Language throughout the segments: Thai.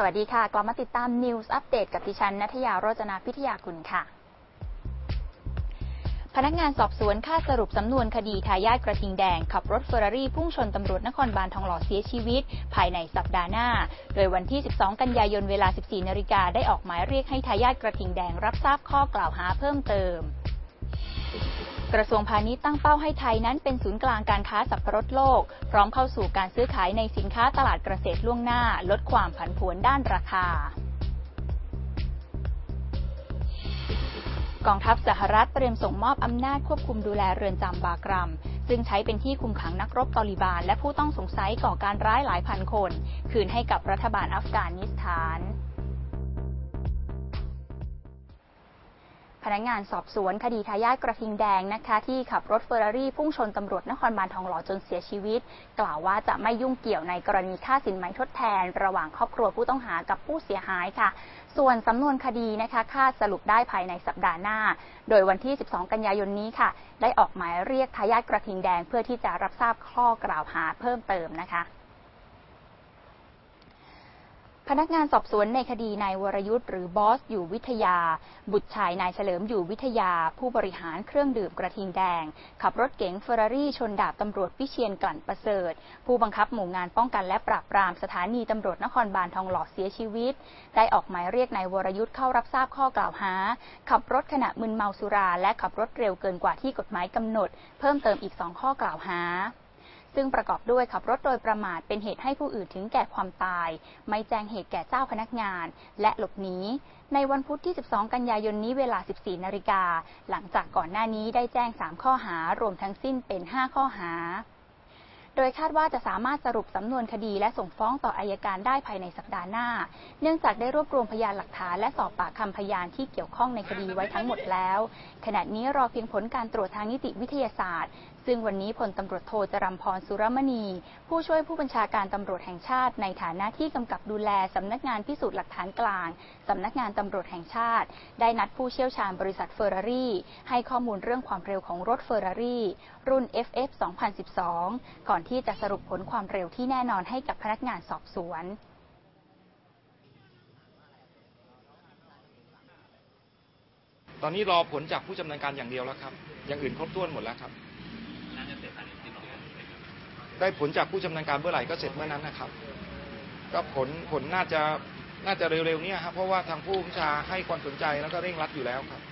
สวัสดีค่ะ กลับมาติดตาม News อัปเดตกับดิฉันนัทยาโรจนาพิทยากุลค่ะ พนักงานสอบสวนค่าสรุปสำนวนคดีทายาทกระทิงแดง ขับรถเฟอร์รารี่พุ่งชนตำรวจนครบาลทองหล่อเสียชีวิต ภายในสัปดาห์หน้า โดยวันที่ 12 กันยายนเวลา 14 นาฬิกาได้ออกหมายเรียกให้ทายาทกระทิงแดงรับทราบข้อกล่าวหาเพิ่มเติม กระทรวงพาณิชย์ตั้งเป้าให้ไทยนั้นเป็นศูนย์กลางการค้าสับปะรดโลก พร้อมเข้าสู่การซื้อขายในสินค้าตลาดเกษตรล่วงหน้า ลดความผันผวนด้านราคากองทัพสหรัฐเตรียมส่งมอบอำนาจควบคุมดูแลเรือนจำบากรัม ซึ่งใช้เป็นที่คุมขังนักรบตอลิบาน และผู้ต้องสงสัยก่อการร้ายหลายพันคน คืนให้กับรัฐบาลอัฟกานิสถาน พนักงานสอบสวนคดีทายาทกระทิงแดงนะคะ ที่ขับรถเฟอร์รารี่พุ่งชนตำรวจนครบาลทองหล่อจนเสียชีวิต กล่าวว่าจะไม่ยุ่งเกี่ยวในกรณีค่าสินไหมทดแทน ระหว่างครอบครัวผู้ต้องหากับผู้เสียหายค่ะ ส่วนสำนวนคดีนะคะคาดสรุปได้ภายในสัปดาห์หน้า โดยวันที่ 12 กันยายนนี้ค่ะ ได้ออกหมายเรียกทายาทกระทิงแดงเพื่อที่จะรับทราบข้อกล่าวหาเพิ่มเติมนะคะ พนักงานสอบสวนในคดีนายวรยุทธ์หรือบอสอยู่วิทยา บุตรชายนายเฉลิมอยู่วิทยา ผู้บริหารเครื่องดื่มกระทิงแดง ขับรถเก๋งเฟอร์รารี่ชนดาบตำรวจวิเชียนกลั่นประเสริฐ ผู้บังคับหมู่งานป้องกันและปราบปรามสถานีตำรวจนครบาลทองหล่อเสียชีวิต ได้ออกหมายเรียกนายวรยุทธ์เข้ารับทราบข้อกล่าวหา ขับรถขณะมึนเมาสุรา และขับรถเร็วเกินกว่าที่กฎหมายกำหนด เพิ่มเติมอีกสองข้อกล่าวหา ซึ่งประกอบด้วยขับรถโดยประมาทเป็นเหตุให้ผู้อื่นถึงแก่ความตาย ไม่แจ้งเหตุแก่เจ้าพนักงาน และหลบหนี ในวันพุธที่ 12 กันยายนนี้เวลา 14 นาฬิกา หลังจากก่อนหน้านี้ได้แจ้ง 3 ข้อหารวมทั้งสิ้นเป็น 5 ข้อหาโดยคาดว่าจะสามารถสรุปสำนวนคดีและส่งฟ้องต่ออายการได้ภายในสัปดาห์หน้า เนื่องจากได้รวบรวมพยานหลักฐานและสอบปากคำพยานที่เกี่ยวข้องในคดีไว้ทั้งหมดแล้ว ขณะนี้รอเพียงผลการตรวจทางนิติวิทยาศาสตร์ ซึ่งวันนี้พลตำรวจโทจรัมพรสุรมณี ผู้ช่วยผู้บัญชาการตำรวจแห่งชาติ ในฐานะที่กำกับดูแลสำนักงานพิสูจน์หลักฐานกลางสำนักงานตำรวจแห่งชาติ ได้นัดผู้เชี่ยวชาญบริษัทเฟอร์รารี่ ให้ข้อมูลเรื่องความเร็วของรถเฟอร์รารี่ รุ่น FF 2012 ก่อนที่จะสรุปผลความเร็วที่แน่นอนให้กับพนักงานสอบสวนตอนนี้รอผลจากผู้จำเนินการอย่างเดียวแล้วครับ อย่างอื่นครบถ้วนหมดแล้วครับ ได้ผลจากผู้จำนาญการเมื่อไหร่ก็เสร็จเมื่อนั้นนะครับ ก็ผลผลน่าจะน่าจะเร็วๆเนี้ครับเพราะว่าทางผู้บัญชาให้ความสนใจแล้วก็เร่งรัดอยู่แล้วครับ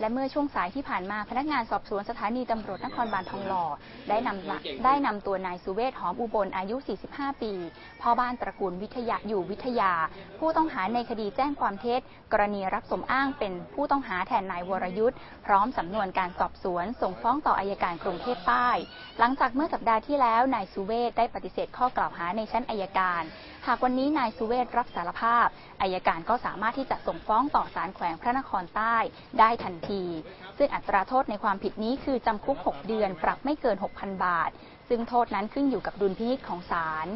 และเมื่อช่วงสายที่ผ่านมาพนักงานสอบสวนสถานีตำรวจนครบาลทองหล่อได้นำได้นำตัวนายสุเวศหอมอุบลอายุ 45 ปี พ่อบ้านตระกูลวิทยาอยู่วิทยา ผู้ต้องหาในคดีแจ้งความเท็จ กรณีรับสมอ้างเป็นผู้ต้องหาแทนนายวรยุทธ์พร้อมสำนวนการสอบสวน ส่งฟ้องต่ออายการกรุงเทพใต้ หลังจากเมื่อสัปดาห์ที่แล้วนายสุเวศได้ปฏิเสธข้อกล่าวหาในชั้นอายการ หากวันนี้นายสุเวศรับสารภาพอายการก็สามารถที่จะส่งฟ้องต่อศาลแขวงพระนครใต้ได้ทันที ซึ่งอัตราโทษในความผิดนี้คือจำคุก 6 เดือน ปรับไม่เกิน 6,000 บาท ซึ่งโทษนั้นขึ้นอยู่กับดุลพินิจของศาล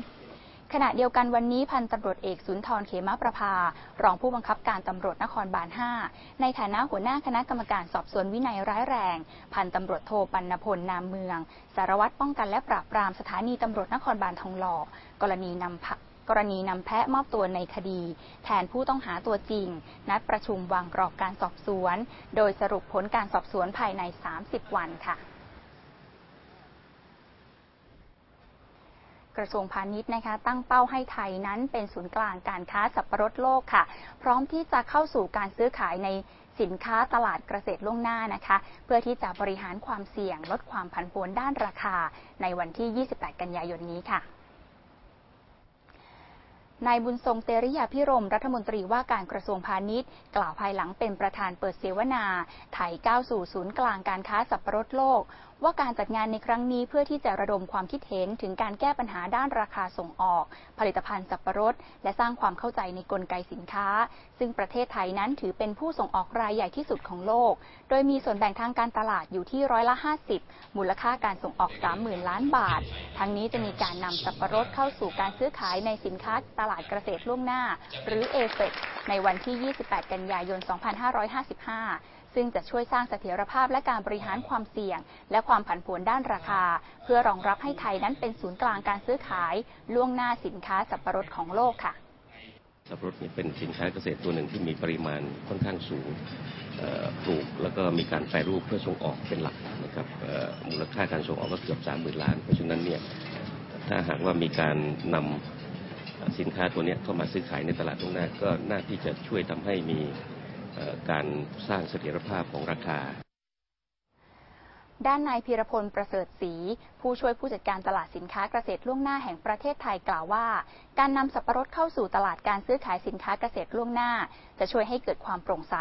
ขณะเดียวกันวันนี้พันตำรวจเอกสุนทรเขมาประภา รองผู้บังคับการตำรวจนครบาล 5 ในฐานะหัวหน้าคณะกรรมการสอบสวนวินัยร้ายแรง พันตำรวจโทปัณพลนามเมือง สารวัตรป้องกันและปราบปรามสถานีตำรวจนครบาลทองหล่อ กรณีนำ กรณีนำแพะมอบตัวในคดี แทนผู้ต้องหาตัวจริง นัดประชุมวางกรอบการสอบสวน โดยสรุปผลการสอบสวนภายใน 30 วันค่ะกระทรวงพาณิชย์นะคะตั้งเป้าให้ไทยนั้นเป็นศูนย์กลางการค้าสับปะรดโลกค่ะ พร้อมที่จะเข้าสู่การซื้อขายในสินค้าตลาดเกษตรล่วงหน้านะคะ เพื่อที่จะบริหารความเสี่ยงลดความผันผวนด้านราคา ในวันที่ 28 กันยายนนี้ค่ะ นายบุญทรงเตริยาพิรมรัฐมนตรีว่าการกระทรวงพาณิชย์ กล่าวภายหลังเป็นประธานเปิดเสวนา ไทยก้าวสู่ศูนย์กลางการค้าสับปะรดโลก ว่าการจัดงานในครั้งนี้เพื่อที่จะระดมความคิดเห็นถึงการแก้ปัญหาด้านราคาส่งออก ผลิตภัณฑ์สับปะรด และสร้างความเข้าใจในกลไกสินค้า ซึ่งประเทศไทยนั้นถือเป็นผู้ส่งออกรายใหญ่ที่สุดของโลก โดยมีส่วนแบ่งทางการตลาดอยู่ที่ร้อยละ 50 มูลค่าการส่งออก 30,000 ล้านบาท ทั้งนี้จะมีการนำสับปะรดเข้าสู่การซื้อขายในสินค้าตลาดเกษตรล่วงหน้า หรือเอเฟในวันที่ 28 กันยายน 2555 ซึ่งจะช่วยสร้างเสถียรภาพและการบริหารความเสี่ยง และความผันผวนด้านราคา เพื่อรองรับให้ไทยนั้นเป็นศูนย์กลางการซื้อขาย ล่วงหน้าสินค้าสับปะรดของโลกค่ะ สับปะรดเป็นสินค้าเกษตรตัวหนึ่งที่มีปริมาณค่อนข้างสูงปลูกแล้วก็มีการแปรรูปเพื่อส่งออกเป็นหลักนะครับมูลค่าการส่งออกก็เกือบสามหมื่นล้าน เพราะฉะนั้นเนี่ยถ้าหากว่ามีการนำสินค้าตัวนี้เข้ามาซื้อขายในตลาดตรงหน้าก็น่าที่จะช่วยทำให้มี การสร้างเสถียรภาพของราคา ด้านนายพีรพลประเสริฐศรีผู้ช่วยผู้จัดการตลาดสินค้าเกษตรล่วงหน้าแห่งประเทศไทยกล่าวว่า การนำสับปะรดเข้าสู่ตลาดการซื้อขายสินค้าเกษตรล่วงหน้า จะช่วยให้เกิดความโปร่งใส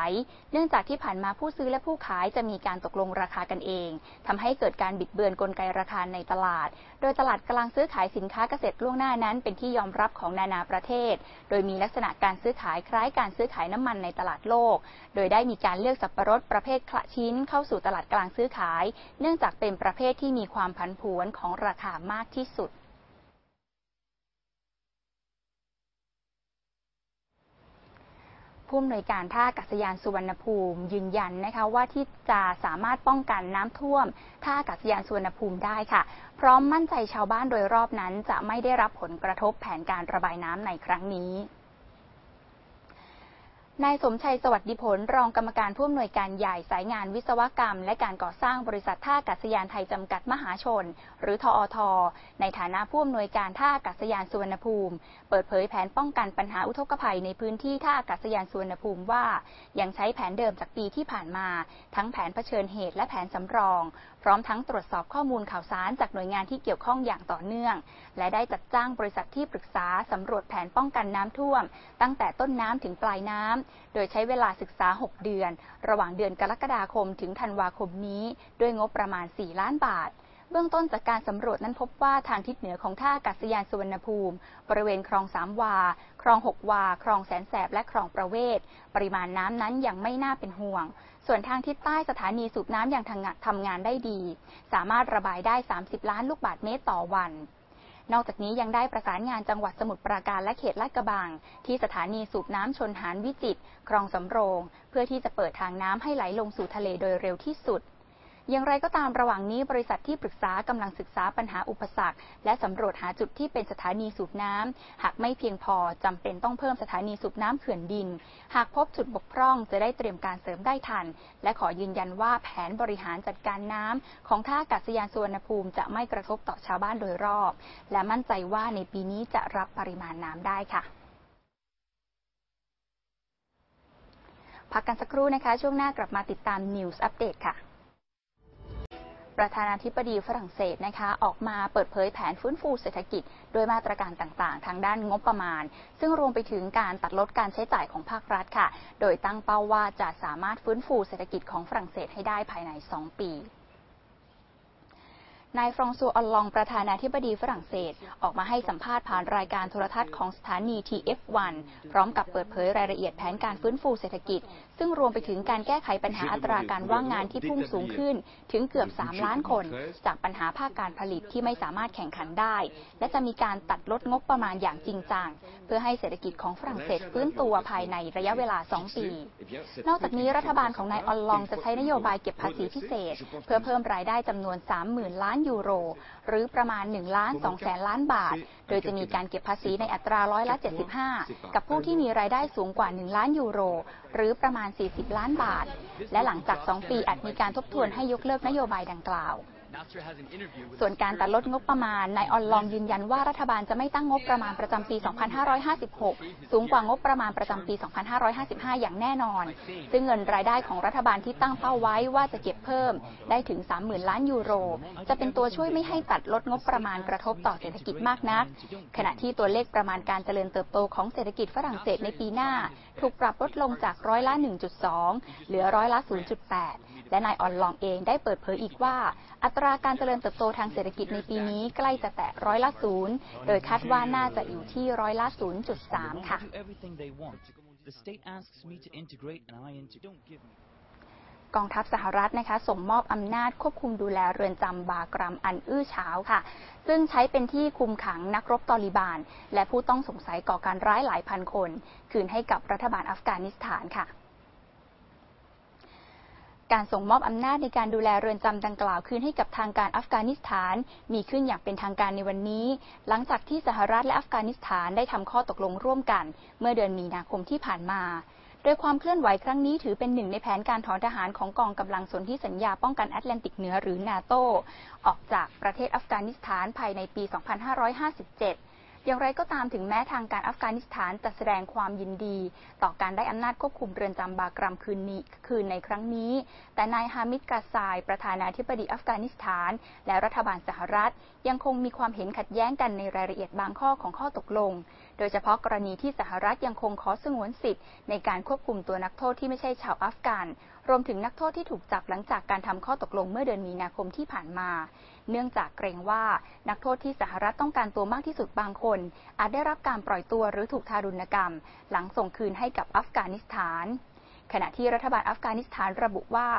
เนื่องจากที่ผ่านมาผู้ซื้อและผู้ขายจะมีการตกลงราคากันเองทำให้เกิดการบิดเบือนกลไกราคาในตลาด โดยตลาดกลางซื้อขายสินค้าเกษตรล่วงหน้านั้น เป็นที่ยอมรับของนานาประเทศ โดยมีลักษณะการซื้อขายคล้ายการซื้อขายน้ำมันในตลาดโลก โดยได้มีการเลือกสับปะรดประเภทคละชิ้นเข้าสู่ตลาดกลางซื้อขายเนื่องจากเป็นประเภทที่มีความผันผวนของราคามากที่สุด ผู้อำนวยการท่าอากาศยานสุวรรณภูมิ ยืนยันนะคะว่าที่จะสามารถป้องกันน้ำท่วมท่าอากาศยานสุวรรณภูมิได้ค่ะ พร้อมมั่นใจชาวบ้านโดยรอบนั้นจะไม่ได้รับผลกระทบแผนการระบายน้ำในครั้งนี้ นายสมชัยสวัสดิผล รองกรรมการผู้อำนวยการใหญ่สายงานวิศวกรรม และการก่อสร้างบริษัทท่าอากาศยานไทยจำกัดมหาชน หรือทอท ในฐานะผู้อำนวยการท่าอากาศยานสุวรรณภูมิ เปิดเผยแผนป้องกันปัญหาอุทกภัยในพื้นที่ท่าอากาศยานสุวรรณภูมิว่า ยังใช้แผนเดิมจากปีที่ผ่านมา ทั้งแผนเผชิญเหตุและแผนสำรอง พร้อมทั้งตรวจสอบข้อมูลข่าวสารจากหน่วยงานที่เกี่ยวข้องอย่างต่อเนื่อง และได้จัดจ้างบริษัทที่ปรึกษาสำรวจแผนป้องกันน้ำท่วม ตั้งแต่ต้นน้ำถึงปลายน้ำโดยใช้เวลาศึกษา 6 เดือน ระหว่างเดือนกรกฎาคมถึงธันวาคมนี้ ด้วยงบประมาณ 4 ล้านบาท เบื้องต้นจากการสำรวจนั้นพบว่าทางทิศเหนือของท่าอากาศยานสุวรรณภูมิ บริเวณคลองสามวา คลองหกวา คลองแสนแสบ และคลองประเวศ ปริมาณน้ำนั้นยังไม่น่าเป็นห่วงส่วนทางทิศใต้สถานีสูบน้ำยังทำงานได้ดี สามารถระบายได้ 30 ล้านลูกบาศก์เมตรต่อวัน นอกจากนี้ยังได้ประสานงานจังหวัดสมุทรปราการและเขตลาดกระบัง ที่สถานีสูบน้ำชนหานวิจิตรคลองสำโรง เพื่อที่จะเปิดทางน้ำให้ไหลลงสู่ทะเลโดยเร็วที่สุด อย่างไรก็ตามระหว่างนี้บริษัทที่ปรึกษากำลังศึกษาปัญหาอุปสรรค และสำรวจหาจุดที่เป็นสถานีสูบน้ำหากไม่เพียงพอจำเป็นต้องเพิ่มสถานีสูบน้ำเขื่อนดิน หากพบจุดบกพร่องจะได้เตรียมการเสริมได้ทัน และขอยืนยันว่าแผนบริหารจัดการน้ำของท่าอากาศยานสุวรรณภูมิจะไม่กระทบต่อชาวบ้านโดยรอบ และมั่นใจว่าในปีนี้จะรับปริมาณน้ำได้ค่ะพักกันสักครู่นะคะ ช่วงหน้ากลับมาติดตาม News Update ค่ะ ประธานาธิบดีฝรั่งเศสนะคะออกมาเปิดเผยแผนฟื้นฟูเศรษฐกิจโดยมาตรการต่างๆ ทางด้านงบประมาณ ซึ่งรวมไปถึงการตัดลดการใช้จ่ายของภาครัฐค่ะ โดยตั้งเป้าว่าจะสามารถฟื้นฟูเศรษฐกิจของฝรั่งเศสให้ได้ภายใน 2 ปี นายฟรองซัวออลลองประธานาธิบดีฝรั่งเศส ออกมาให้สัมภาษณ์ผ่านรายการโทรทัศน์ของสถานี TF1 พร้อมกับเปิดเผยรายละเอียดแผนการฟื้นฟูเศรษฐกิจ ซึ่งรวมไปถึงการแก้ไขปัญหาอัตราการว่างงานที่พุ่งสูงขึ้นถึงเกือบ 3 ล้านคน จากปัญหาภาคการผลิตที่ไม่สามารถแข่งขันได้ และจะมีการตัดลดงบประมาณอย่างจริงจังเพื่อให้เศรษฐกิจของฝรั่งเศสฟื้นตัวภายในระยะเวลา 2 ปี นอกจากนี้รัฐบาลของนายออลลองจะใช้นโยบายเก็บภาษีพิเศษ เพื่อเพิ่มรายได้จำนวน 30,000 ล้านยูโร หรือประมาณ1ล้าน2แสนล้านบาท โดยจะมีการเก็บภาษีในอัตราร้อยละ 75 กับผู้ที่มีรายได้สูงกว่า 1 ล้านยูโร หรือประมาณ 40 ล้านบาท และหลังจาก 2 ปีอาจมีการทบทวนให้ยกเลิกนโยบายดังกล่าว ส่วนการตัดลดงบประมาณนายออนลองยืนยันว่ารัฐบาลจะไม่ตั้งงบประมาณประจำปี 2556 สูงกว่างบประมาณประจำปี 2555 อย่างแน่นอน ซึ่งเงินรายได้ของรัฐบาลที่ตั้งเป้าไว้ว่าจะเก็บเพิ่มได้ถึง 30,000 ล้านยูโร จะเป็นตัวช่วยไม่ให้ตัดลดงบประมาณกระทบต่อเศรษฐกิจมากนัก ขณะที่ตัวเลขประมาณการเจริญเติบโตของเศรษฐกิจฝรั่งเศสในปีหน้า ถูกปรับลดลงจากร้อยละ 1.2 เหลือร้อยละ 0.8 และนายออนลองเองได้เปิดเผยอีกว่า อัตราการเจริญเติบโตทางเศรษฐกิจในปีนี้ใกล้จะแตะร้อยละศูนย์โดยคาดว่าน่าจะอยู่ที่ร้อยละ 0.3 ค่ะ The state asks me to integrate and I into... don't give me กองทัพสหรัฐนะคะส่งมอบอำนาจควบคุมดูแลเรือนจำบากรัมอันอื้อเฉาค่ะ ซึ่งใช้เป็นที่คุมขังนักรบตอริบาน และผู้ต้องสงสัยก่อการร้ายหลายพันคน คืนให้กับรัฐบาลอัฟกานิสถานค่ะ การส่งมอบอำนาจในการดูแลเรือนจำดังกล่าวคืนให้กับทางการอัฟกานิสถาน มีขึ้นอย่างเป็นทางการในวันนี้ หลังจากที่สหรัฐและอัฟกานิสถานได้ทำข้อตกลงร่วมกัน เมื่อเดือนมีนาคมที่ผ่านมา โดยความเคลื่อนไหวครั้งนี้ถือเป็นหนึ่งในแผนการถอนทหารของกองกำลังสนธิสัญญาป้องกันแอตแลนติกเหนือหรือนาโตออกจากประเทศอัฟกานิสถานภายในปี 2557 อย่างไรก็ตามถึงแม้ทางการอัฟกานิสถานจะแสดงความยินดี ต่อการได้อำนาจควบคุมเรือนจำบากรัมคืนนี้คืนในครั้งนี้ แต่นายฮามิดกาซาย ประธานาธิบดีอัฟกานิสถาน และรัฐบาลสหรัฐ ยังคงมีความเห็นขัดแย้งกันในรายละเอียดบางข้อของข้อตกลง โดยเฉพาะกรณีที่สหรัฐยังคงขอสงวนสิทธิ์ในการควบคุมตัวนักโทษที่ไม่ใช่ชาวอัฟกัน รวมถึงนักโทษที่ถูกจับหลังจากการทำข้อตกลงเมื่อเดือนมีนาคมที่ผ่านมา เนื่องจากเกรงว่านักโทษที่สหรัฐต้องการตัวมากที่สุดบางคน อาจได้รับการปล่อยตัวหรือถูกทารุณกรรม หลังส่งคืนให้กับอัฟกานิสถาน ขณะที่รัฐบาลอัฟกานิสถานระบุว่า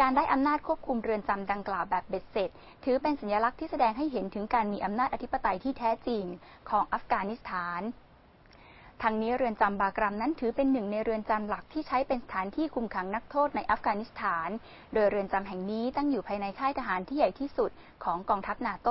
การได้อำนาจควบคุมเรือนจำดังกล่าวแบบเบ็ดเสร็จ ถือเป็นสัญลักษณ์ที่แสดงให้เห็นถึงการมีอำนาจอธิปไตยที่แท้จริงของอัฟกานิสถาน ทั้งนี้เรือนจำบากรัมนั้นถือเป็นหนึ่งในเรือนจำหลักที่ใช้เป็นสถานที่คุมขังนักโทษในอัฟกานิสถาน โดยเรือนจำแห่งนี้ตั้งอยู่ภายในค่ายทหารที่ใหญ่ที่สุดของกองทัพนาโต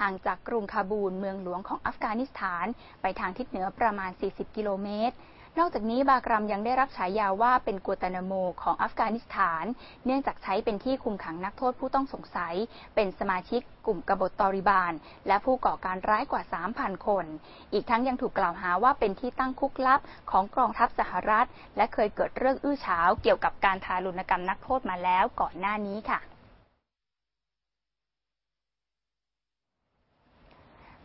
ห่างจากกรุงคาบูลเมืองหลวงของอัฟกานิสถาน ไปทางทิศเหนือประมาณ 40 กิโลเมตร นอกจากนี้บากรัมยังได้รับฉายาว่าเป็นกัวตานาโมของอัฟกานิสถาน เนื่องจากใช้เป็นที่คุมขังนักโทษผู้ต้องสงสัย เป็นสมาชิกกลุ่มกบฏตอริบาน และผู้ก่อการร้ายกว่า 3,000 คน อีกทั้งยังถูกกล่าวหาว่าเป็นที่ตั้งคุกลับของกองทัพสหรัฐ และเคยเกิดเรื่องอื้อฉาวเกี่ยวกับการทารุณกรรมนักโทษมาแล้วก่อนหน้านี้ค่ะ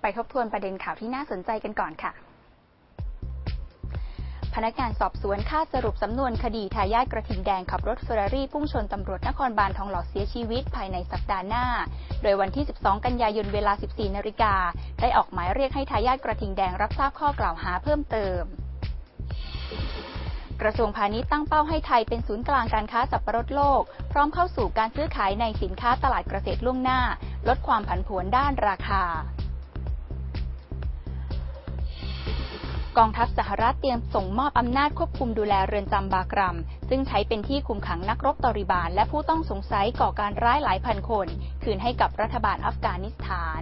ไปทบทวนประเด็นข่าวที่น่าสนใจกันก่อนค่ะ พนักงานสอบสวนคาดสรุปสำนวนคดีทายาทกระทิงแดงขับรถเฟอร์รารี่พุ่งชนตำรวจนครบาลทองหล่อเสียชีวิตภายในสัปดาห์หน้า โดยวันที่ 12 กันยายนเวลา 14 นาฬิกา ได้ออกหมายเรียกให้ทายาทกระทิงแดงรับทราบข้อกล่าวหาเพิ่มเติมกระทรวงพาณิชย์ตั้งเป้าให้ไทยเป็นศูนย์กลางการค้าสับปะรดโลก พร้อมเข้าสู่การซื้อขายในสินค้าตลาดเกษตรล่วงหน้า ลดความผันผวนด้านราคา กองทัพสหรัฐเตรียมส่งมอบอำนาจควบคุมดูแลเรือนจำบากรัม ซึ่งใช้เป็นที่คุมขังนักรบตอริบาน และผู้ต้องสงสัยก่อการร้ายหลายพันคน คืนให้กับรัฐบาลอัฟกานิสถาน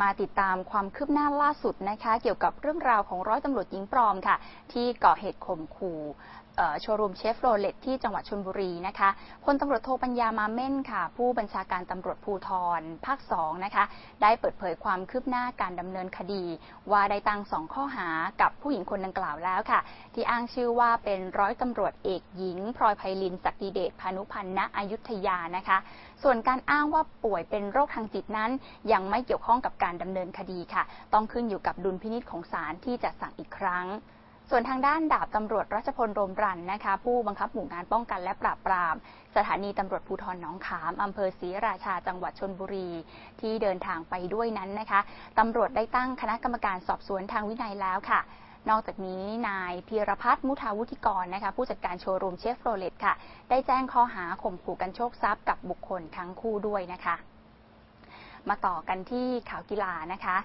มาติดตามความคืบหน้าล่าสุดนะคะ เกี่ยวกับเรื่องราวของร้อยตำรวจหญิงปลอมค่ะ ที่ก่อเหตุข่มขู่ โชว์รูมเชฟโรเลตที่จังหวัดชนบุรีนะคะพลตำรวจโทปัญญามาเม่นค่ะ ผู้บัญชาการตำรวจภูธรภาค 2 นะคะ ได้เปิดเผยความคืบหน้าการดำเนินคดี ว่าได้ตั้งสองข้อหากับผู้หญิงคนดังกล่าวแล้วค่ะ ที่อ้างชื่อว่าเป็นร้อยตำรวจเอกหญิง พลอยไพลินศักดิเดชพานุพันธ์ณอยุธยานะคะ ส่วนการอ้างว่าป่วยเป็นโรคทางจิตนั้น ยังไม่เกี่ยวข้องกับการดำเนินคดีค่ะ ต้องขึ้นอยู่กับดุลพินิจของศาลที่จะสั่งอีกครั้ง ส่วนทางด้านดาบตำรวจรัชพลรมรันนะคะ ผู้บังคับหมู่งานป้องกันและปราบปราม สถานีตำรวจภูธรหนองขามอำเภอศรีราชาจังหวัดชนบุรี ที่เดินทางไปด้วยนั้นนะคะตำรวจได้ตั้งคณะกรรมการสอบสวนทางวินัยแล้วค่ะ นอกจากนี้นายพีรพัฒน์มุทาวุฒิกรนะคะผู้จัดการโชว์รูมเชฟโรเลตค่ะ ได้แจ้งข้อหาข่มขู่กันโชคทรัพย์กับบุคคลทั้งคู่ด้วยนะคะ มาต่อกันที่ข่าวกีฬานะคะ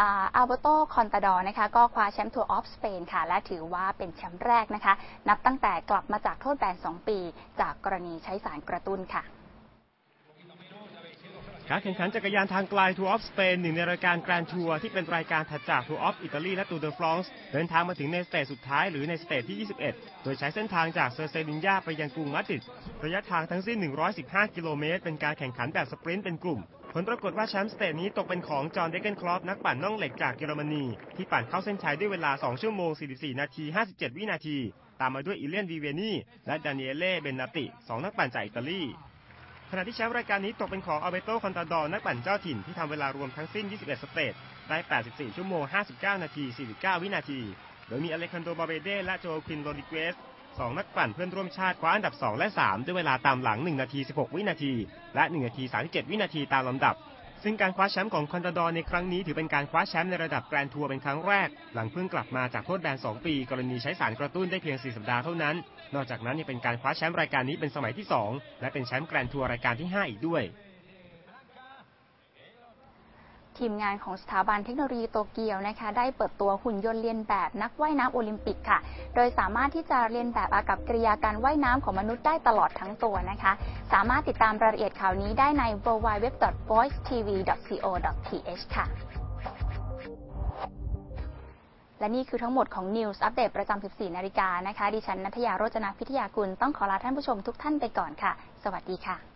อัลเบโตคอนตาดอร์นะคะก็คว้าแชมป์ทัวร์ออฟสเปนค่ะ และถือว่าเป็นแชมป์แรกนะคะ นับตั้งแต่กลับมาจากโทษแบน 2 ปี จากกรณีใช้สารกระตุ้นค่ะการแข่งขันจักรยานทางไกลทัวร์ออฟสเปนหนึ่งในรายการแกรนทัวร์ที่เป็นรายการถัดจากทัวร์ออฟอิตาลีและตูเดอฟรองส์เดินทางมาถึงในสเตจสุดท้ายหรือในสเตจที่ 21 โดยใช้เส้นทางจากเซอร์เซลินยาไปยังกรุงมาดริดระยะทางทั้งสิ้น 115 กิโลเมตร เป็นการแข่งขันแบบสปรินต์เป็นกลุ่ม ผลปรากฏว่าแชมป์สเตจนี้ตกเป็นของจอห์นเดเกนคลอปนักปั่นน่องเหล็กจากเยอรมนี ที่ปั่นเข้าเส้นชัยด้วยเวลา 2 ชั่วโมง 44 นาที 57 วินาที ตามมาด้วยอิเลียนวีเวนี่และดานิเอเล่เบนนาติสองนักปั่นจากอิตาลีขณะที่แชมป์รายการนี้ตกเป็นของอัลเบโตคอนตาดอนักปั่นเจ้าถิ่นที่ทำเวลารวมทั้งสิ้น 21 สเตจได้ 84 ชั่วโมง 59 นาที 49 วินาที โดยมีอเล็กซานโดบาเบเดและโจคินโรดิเกส สองนักปั่นเพื่อนร่วมชาติคว้าอันดับ 2 และ 3 ด้วยเวลาตามหลัง 1 นาที 16 วินาที และ 1 นาที 37 วินาทีตามลำดับ ซึ่งการคว้าแชมป์ของคอนตาดอร์ในครั้งนี้ถือเป็นการคว้าแชมป์ในระดับแกรนทัวร์เป็นครั้งแรก หลังเพิ่งกลับมาจากโทษแบน 2 ปี กรณีใช้สารกระตุ้นได้เพียง 4 สัปดาห์เท่านั้น นอกจากนั้นยังเป็นการคว้าแชมป์รายการนี้เป็นสมัยที่ 2 และเป็นแชมป์แกรนทัวร์รายการที่ 5 อีกด้วย ทีมงานของสถาบันเทคโนโลยีโตเกียวนะคะ ได้เปิดตัวหุ่นยนต์เรียนแบบนักว่ายน้ำโอลิมปิกค่ะ โดยสามารถที่จะเรียนแบบอากับกิริยาการว่ายน้ำของมนุษย์ได้ตลอดทั้งตัวนะคะ สามารถติดตามรายละเอียดข่าวนี้ได้ใน www.voicetv.co.th ค่ะ และนี่คือทั้งหมดของ News อัปเดตประจำ 14 นาฬิกานะคะ ดิฉันนัทยาโรจนพิทยากุลต้องขอลาท่านผู้ชมทุกท่านไปก่อนค่ะ สวัสดีค่ะ